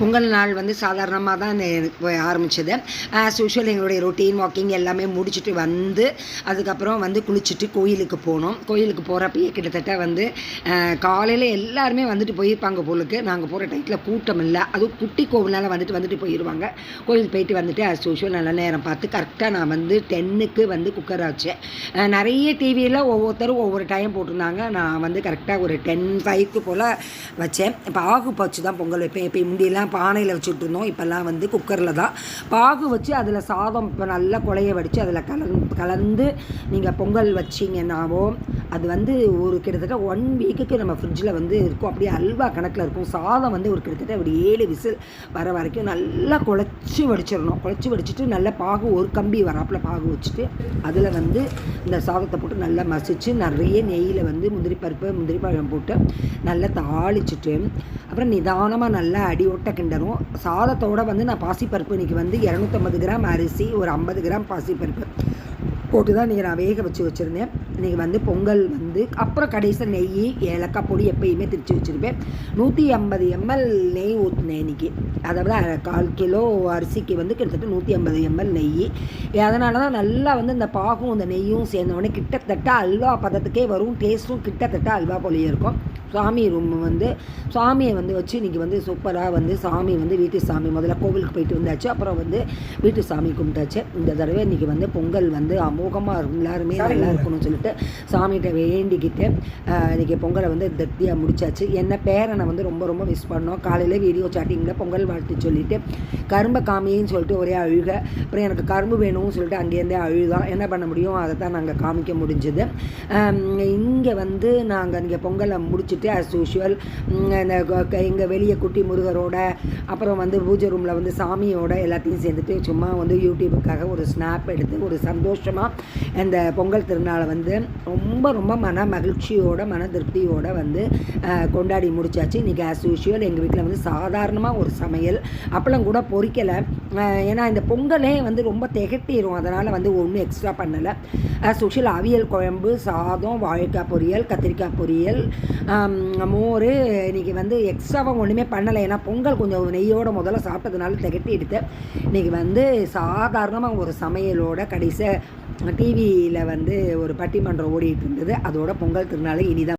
பொங்கல் நாள் வந்து சாதாரணமாக தான் ஆரம்பித்தது ஆரம்பிச்சது. ஆஸ் யூஷுவல் எங்களுடைய ரொட்டீன் வாக்கிங் எல்லாமே முடிச்சுட்டு வந்து அதுக்கப்புறம் வந்து குளிச்சுட்டு கோயிலுக்கு போனோம். கோயிலுக்கு போகிறப்பயே கிட்டத்தட்ட வந்து காலையில் எல்லாருமே வந்துட்டு போயிருப்பாங்க போலுக்கு. நாங்கள் போகிற டைத்தில் கூட்டம் இல்லை. அதுவும் குட்டி கோவிலால் வந்துட்டு வந்துட்டு போயிடுவாங்க கோயில் போயிட்டு வந்துட்டு ஆஸ் யூஷுவல் நல்ல நேரம் பார்த்து கரெக்டாக நான் வந்து டென்னுக்கு வந்து குக்கர் ஆச்சேன் நிறைய டிவியில் ஒவ்வொருத்தரும் ஒவ்வொரு டைம் போட்டிருந்தாங்க. நான் வந்து கரெக்டாக ஒரு டென் ஃபைவ்க்கு போல் வச்சேன். இப்போ ஆகு பச்சு தான் பொங்கல். வைப்பேன் இப்போ முந்தியெல்லாம் பானையில் வச்சுட்டு இருந்தோம் இப்போல்லாம் வந்து குக்கரில் தான். பாகு வச்சு அதில் சாதம் இப்போ நல்லா குழைய வடித்து அதில் கலந்து கலந்து நீங்கள் பொங்கல் வச்சிங்கன்னாவோ அது வந்து ஒரு கிட்டத்தட்ட ஒன் வீக்குக்கு நம்ம ஃப்ரிட்ஜில் வந்து இருக்கும். அப்படியே அல்வா கணக்கில் இருக்கும். சாதம் வந்து ஒரு கிட்டத்தட்ட ஒரு ஏழு விசில் வர வரைக்கும் நல்லா குழச்சி வடிச்சிடணும். குழச்சி வடிச்சிட்டு நல்லா பாகு ஒரு கம்பி வராப்பில் பாகு வச்சுட்டு அதில் வந்து இந்த சாதத்தை போட்டு நல்லா மசிச்சு நிறைய நெய்யில் வந்து முந்திரி பருப்பு முந்திரி பழம் போட்டு நல்லா தாளிச்சிட்டு அப்புறம் நிதானமாக நல்லா அடி ஒட்ட கிண்டணும் சாதத்தோட வந்து நான் பாசிப்பருப்பு இன்றைக்கி வந்து இரநூத்தம்பது கிராம் அரிசி ஒரு ஐம்பது கிராம் பாசிப்பருப்பு போட்டு தான் இன்றைக்கி நான் வேக வச்சு வச்சுருந்தேன். இன்றைக்கி வந்து பொங்கல் வந்து அப்புறம் கடைசி நெய் ஏலக்காய் பொடி எப்பயுமே திரிச்சு வச்சுருப்பேன். நூற்றி ஐம்பது எம்எல் நெய் ஊற்றினேன் இன்றைக்கி அதை விட கால் கிலோ அரிசிக்கு வந்து கிட்டத்தட்ட நூற்றி ஐம்பது எம்எல் நெய். அதனால தான் நல்லா வந்து இந்த பாகும் இந்த நெய்யும் சேர்ந்தவொடனே கிட்டத்தட்ட அல்வா பதத்துக்கே வரும். டேஸ்ட்டும் கிட்டத்தட்ட அல்வா போலயே இருக்கும். சாமி ரூம் வந்து சாமியை வந்து வச்சு இன்றைக்கி வந்து சூப்பராக வந்து சாமி வந்து வீட்டு சாமி முதல்ல கோவிலுக்கு போயிட்டு வந்தாச்சு. அப்புறம் வந்து வீட்டு சாமி கும்பிட்டாச்சு. இந்த தடவை இன்றைக்கி வந்து பொங்கல் வந்து அமோகமாக இருக்கும். எல்லாருமே நல்லா இருக்கணும்னு சொல்லிட்டு சாமிகிட்ட வேண்டிக்கிட்டு இன்றைக்கி பொங்கலை வந்து திருப்தியாக முடிச்சாச்சு. என்ன பேரனை வந்து ரொம்ப ரொம்ப மிஸ் பண்ணோம். காலையில் வீடியோ சாட்டிங்கில் பொங்கல் வாழ்த்து சொல்லிட்டு கரும்பை காமின்னு சொல்லிட்டு ஒரே அழுக. அப்புறம் எனக்கு கரும்பு வேணும்னு சொல்லிட்டு அங்கேருந்தே அழுதான். என்ன பண்ண முடியும்? அதை தான் நாங்கள் காமிக்க முடிஞ்சது. இங்கே வந்து நாங்கள் இங்கே பொங்கலை முடிச்சுட்டு ஆஸ் யூஷுவல் இந்த எங்கள் வெளியே குட்டி முருகரோட அப்புறம் வந்து பூஜை ரூமில் வந்து சாமியோட எல்லாத்தையும் சேர்ந்துட்டு சும்மா வந்து யூடியூபுக்காக ஒரு ஸ்னாப் எடுத்து ஒரு சந்தோஷமாக இந்த பொங்கல் திருநாளை வந்து ரொம்ப ரொம்ப மன மகிழ்ச்சியோட மன திருப்தியோட வந்து கொண்டாடி முடிச்சாச்சு. இன்றைக்கி ஆஸ் யூஷுவல் எங்கள் வீட்டில் வந்து சாதாரணமாக ஒரு சமையல். அப்பளம் கூட பொறிக்கலை ஏன்னா இந்த பொங்கலே வந்து ரொம்ப திகட்டிடும் அதனால் வந்து ஒன்றும் எக்ஸ்ட்ரா பண்ணலை. ஆஸ் யூஷுவல் அவியல் குழம்பு சாதம் வாழைக்காய் பொரியல் கத்திரிக்காய் பொரியல் மோர். இன்றைக்கி வந்து எக்ஸ்ட்ராவாக ஒன்றுமே பண்ணலை. ஏன்னா பொங்கல் கொஞ்சம் நெய்யோட முதல்ல சாப்பிட்டதுனால திகட்டி எடுத்து இன்றைக்கி வந்து சாதாரணமாக ஒரு சமையலோட கடைசியாக டிவியில் வந்து ஒரு பண்ணுற ஓடிட்டு இருந்தது. அதோட பொங்கல் திருநாளை இனிதான்